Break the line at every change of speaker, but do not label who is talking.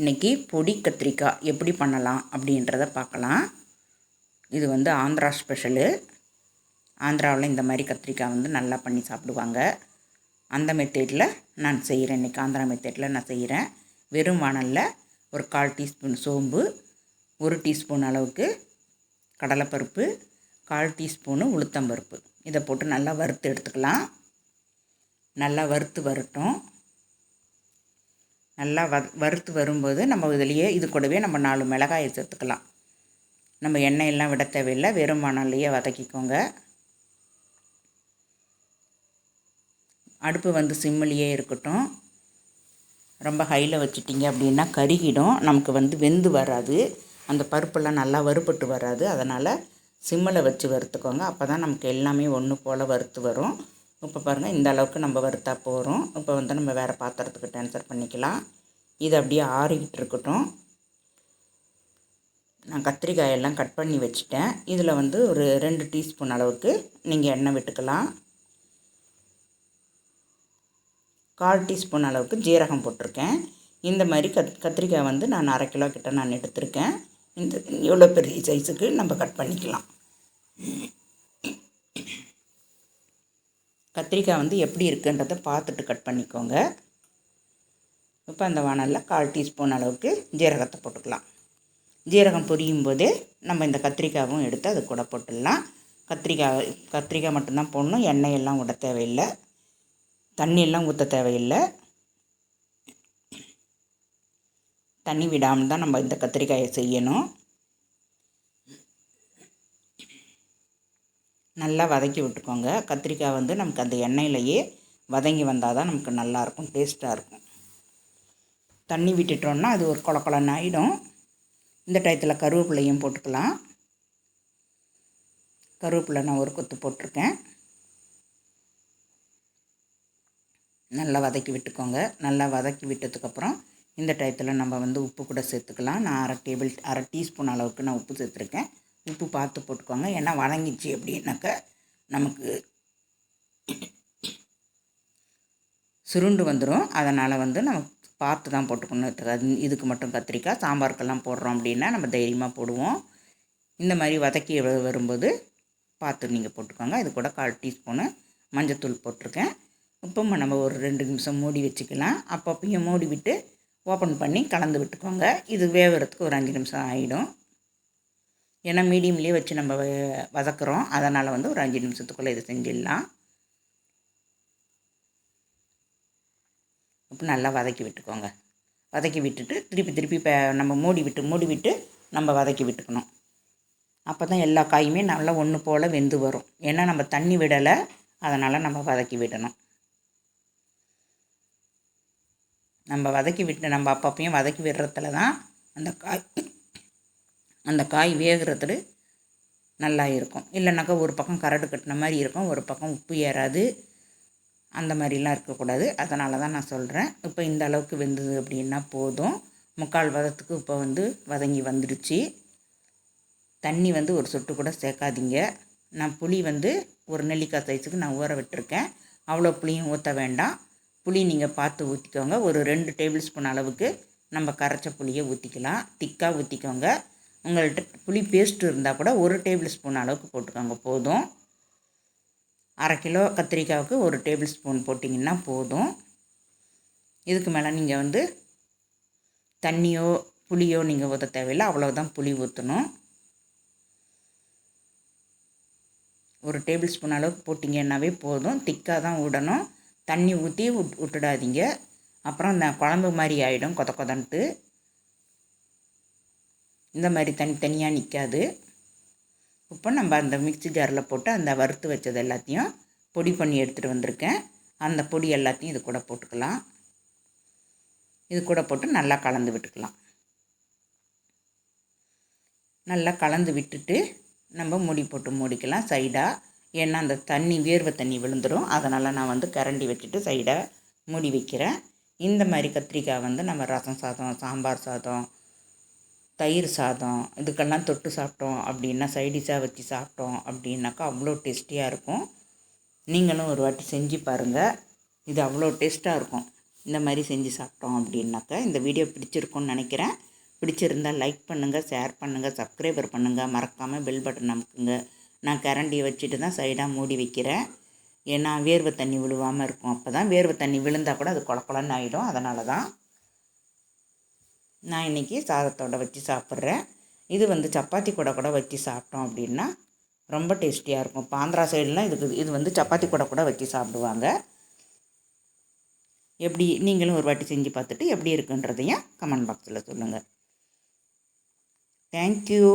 இன்றைக்கி பொடி கத்திரிக்காய் எப்படி பண்ணலாம் அப்படின்றத பார்க்கலாம். இது வந்து ஆந்திரா ஸ்பெஷலு. ஆந்திராவில் இந்த மாதிரி கத்திரிக்காய் வந்து நல்லா பண்ணி சாப்பிடுவாங்க. அந்த மெத்தேடில் நான் செய்கிறேன். இன்றைக்கி ஆந்திரா மெத்தேடில் நான் செய்கிறேன். வெறும் வானலில் ஒரு கால் டீஸ்பூன் சோம்பு ஒரு டீஸ்பூன் அளவுக்கு கடலைப்பருப்பு கால் டீஸ்பூனு உளுத்தம்பருப்பு. இதை போட்டு நல்லா வறுத்து எடுத்துக்கலாம். நல்லா வறுத்து வரட்டும். நல்லா வ வறுத்து வரும்போது நம்ம இதுலேயே இது கூடவே நம்ம நாலு மிளகாயை சேர்த்துக்கலாம். நம்ம எண்ணெயெல்லாம் விட தேவையில்லை வெறும் மணல்லையே வதக்கிக்கோங்க. அடுப்பு வந்து சிம்மிலேயே இருக்கட்டும். ரொம்ப ஹையில் வச்சுட்டிங்க அப்படின்னா கருகிடும் நமக்கு வந்து வெந்து வராது. அந்த பருப்பெல்லாம் நல்லா வறுபட்டு வராது. அதனால் சிம்மில் வச்சு வறுத்துக்கோங்க. அப்போ தான் நமக்கு எல்லாமே ஒன்று போல் வறுத்து வரும். இப்போ பாருங்கள் இந்த அளவுக்கு நம்ம வறுத்தா போகிறோம் இப்போ வந்து நம்ம வேறு பாத்திரத்துக்கு ட்ரான்ஸ்ஃபர் பண்ணிக்கலாம். இது அப்படியே ஆறிக்கிட்டு இருக்கட்டும். நான் கத்திரிக்காயெல்லாம் கட் பண்ணி வச்சுட்டேன். இதில் வந்து ஒரு ரெண்டு டீஸ்பூன் அளவுக்கு நீங்கள் எண்ணெய் விட்டுக்கலாம். கால் டீஸ்பூன் அளவுக்கு ஜீரகம் போட்டிருக்கேன். இந்த மாதிரி கத் கத்திரிக்காய் வந்து நான் அரை கிலோ கிட்ட நான் எடுத்திருக்கேன். இந்த இவ்வளோ பெரிய சைஸுக்கு நம்ம கட் பண்ணிக்கலாம். கத்திரிக்காய் வந்து எப்படி இருக்குன்றதை பார்த்துட்டு கட் பண்ணிக்கோங்க. இப்போ அந்த வானலில் கால் டீஸ்பூன் அளவுக்கு ஜீரகத்தை போட்டுக்கலாம். ஜீரகம் பொரியும் போதே நம்ம இந்த கத்திரிக்காயும் எடுத்து அது கூட போட்டுடலாம். கத்திரிக்காய் கத்திரிக்காய் மட்டும்தான் போடணும். எண்ணெயெல்லாம் விட தேவையில்லை. தண்ணியெல்லாம் ஊற்ற தேவையில்லை. தண்ணி விடாமல் தான் நம்ம இந்த கத்திரிக்காயை செய்யணும். நல்லா வதக்கி விட்டுக்கோங்க. கத்திரிக்காய் வந்து நமக்கு அந்த எண்ணெயிலையே வதங்கி வந்தால் தான் நமக்கு நல்லாயிருக்கும் டேஸ்ட்டாக இருக்கும். தண்ணி விட்டுட்டோன்னா அது ஒரு கொல கொலன்னு ஆகிடும் இந்த டயத்தில் கருவேப்பிலையும் போட்டுக்கலாம். கருவேப்பிலை நான் ஒரு கொத்து போட்டிருக்கேன். நல்லா வதக்கி விட்டுக்கோங்க. நல்லா வதக்கி விட்டதுக்கப்புறம் இந்த டயத்தில் நம்ம வந்து உப்பு கூட சேர்த்துக்கலாம். நான் அரை டேபிள் அரை டீஸ்பூன் அளவுக்கு நான் உப்பு சேர்த்துருக்கேன். உப்பு பார்த்து போட்டுக்கோங்க. ஏன்னா வதங்கிச்சு அப்படின்னாக்க நமக்கு சுருண்டு வந்துடும் அதனால் வந்து நம்ம பார்த்து தான் போட்டுக்கணும். இதுக்கு மட்டும் கத்திரிக்காய் சாம்பாருக்கெல்லாம் போடுறோம் அப்படின்னா நம்ம தைரியமாக போடுவோம். இந்த மாதிரி வதக்கி வரும்போது பார்த்து நீங்கள் போட்டுக்கோங்க. இது கூட கால் டீஸ்பூனு மஞ்சத்தூள் போட்டிருக்கேன். இப்போ நம்ம ஒரு ரெண்டு நிமிஷம் மூடி வச்சுக்கலாம். அப்பப்பையும் மூடி விட்டு ஓப்பன் பண்ணி கலந்து விட்டுக்கோங்க. இது வேகிறதுக்கு ஒரு அஞ்சு நிமிஷம் ஆகிடும் ஏன்னா மீடியம்லேயே வச்சு நம்ம வதக்குறோம். அதனால் வந்து ஒரு அஞ்சு நிமிஷத்துக்குள்ளே இது செஞ்சிடலாம். இப்போ நல்லா வதக்கி விட்டுக்கோங்க. வதக்கி விட்டுட்டு திருப்பி திருப்பி இப்போ நம்ம மூடி விட்டு மூடி விட்டு நம்ம வதக்கி விட்டுக்கணும். அப்போ தான் எல்லா காயுமே நல்லா ஒன்று போல் வெந்து வரும். ஏன்னா நம்ம தண்ணி விடலை. அதனால் நம்ம வதக்கி விடணும். நம்ம வதக்கி விட்டு நம்ம அப்பப்பையும் வதக்கி விடுறதுல தான் அந்த காய் அந்த காய் வேகிறதுல நல்லா இருக்கும். இல்லைனாக்கா ஒரு பக்கம் கரடு கட்டின மாதிரி இருக்கும் ஒரு பக்கம் உப்பு ஏறாது. அந்த மாதிரிலாம் இருக்கக்கூடாது. அதனால தான் நான் சொல்கிறேன் இப்போ இந்த அளவுக்கு வெந்தது அப்படின்னா போதும். முக்கால் வதத்துக்கு இப்போ வந்து வதங்கி வந்துடுச்சு தண்ணி வந்து ஒரு சொட்டு கூட சேர்க்காதீங்க. நான் புளி வந்து ஒரு நெல்லிக்காய் சைஸுக்கு நான் ஊற விட்டுருக்கேன். அவ்வளோ புளியும் ஊற்ற வேண்டாம். புளி நீங்கள் பார்த்து ஊற்றிக்கோங்க ஒரு ரெண்டு டேபிள் ஸ்பூன் அளவுக்கு நம்ம கரைச்ச புளியை ஊற்றிக்கலாம் திக்காக ஊற்றிக்கோங்க உங்கள்கிட்ட புளி பேஸ்ட்டு இருந்தால் கூட ஒரு டேபிள் ஸ்பூன் அளவுக்கு போட்டுக்கோங்க போதும். அரை கிலோ கத்திரிக்காவுக்கு ஒரு டேபிள் ஸ்பூன் போட்டிங்கன்னா போதும். இதுக்கு மேலே நீங்கள் வந்து தண்ணியோ புளியோ நீங்கள் ஊற்ற தேவையில்லை அவ்வளோதான் புளி ஊற்றணும் ஒரு டேபிள் ஸ்பூன் அளவுக்கு போட்டிங்கன்னாவே போதும். திக்காக தான் விடணும் தண்ணி ஊற்றி விட் விட்டுடாதீங்க அப்புறம் இந்த குழம்பு மாதிரி ஆகிடும் கொத கொதன்ட்டு. இந்த மாதிரி தனித்தனியாக நிற்காது இப்போ நம்ம அந்த மிக்சி ஜாரில் போட்டு அந்த வறுத்து வச்சது எல்லாத்தையும் பொடி பண்ணி எடுத்துகிட்டு வந்திருக்கேன். அந்த பொடி எல்லாத்தையும் இது கூட போட்டுக்கலாம். இது கூட போட்டு நல்லா கலந்து விட்டுக்கலாம். நல்லா கலந்து விட்டுட்டு நம்ம மூடி போட்டு மூடிக்கலாம் சைடாக ஏன்னா அந்த தண்ணி வேர்வை தண்ணி விழுந்துடும் அதனால் நான் வந்து கரண்டி வச்சுட்டு சைடாக மூடி வைக்கிறேன். இந்த மாதிரி கத்திரிக்காய் வந்து நம்ம ரசம் சாதம் சாம்பார் சாதம் தயிர் சாதம் இதுக்கெல்லாம் தொட்டு சாப்பிட்டோம் அப்படின்னா சைடிஷாக வச்சு சாப்பிட்டோம் அப்படின்னாக்கா அவ்வளோ டேஸ்டியாக இருக்கும். நீங்களும் ஒரு வாட்டி செஞ்சு பாருங்கள் இது அவ்வளோ டேஸ்ட்டாக இருக்கும். இந்த மாதிரி செஞ்சு சாப்பிட்டோம் அப்படின்னாக்கா இந்த வீடியோ பிடிச்சிருக்கும்னு நினைக்கிறேன். பிடிச்சிருந்தால் லைக் பண்ணுங்கள் ஷேர் பண்ணுங்கள் சப்ஸ்கிரைபர் பண்ணுங்கள் மறக்காமல் பெல் பட்டன் அமுக்குங்க. நான் கரண்டியை வச்சுட்டு தான் சைடாக மூடி வைக்கிறேன். ஏன்னா வேர்வை தண்ணி விழுவாமல் இருக்கும். அப்போ தான் வேர்வை தண்ணி விழுந்தால் கூட அது குழப்பலன்னு ஆகிடும் அதனால தான் நான் இன்றைக்கி சாதத்தோட வச்சு சாப்பிட்றேன். இது வந்து சப்பாத்தி கூட கூட வச்சு சாப்பிட்டோம் அப்படின்னா ரொம்ப டேஸ்டியாக இருக்கும். பாந்திரா சைடெலாம் சைடுலாம் இதுக்கு இது வந்து சப்பாத்தி கூட கூட வச்சு சாப்பிடுவாங்க. எப்படி நீங்களும் ஒரு வாட்டி செஞ்சு பார்த்துட்டு எப்படி இருக்குன்றதையும் கமெண்ட் பாக்ஸில் சொல்லுங்கள் தேங்க்யூ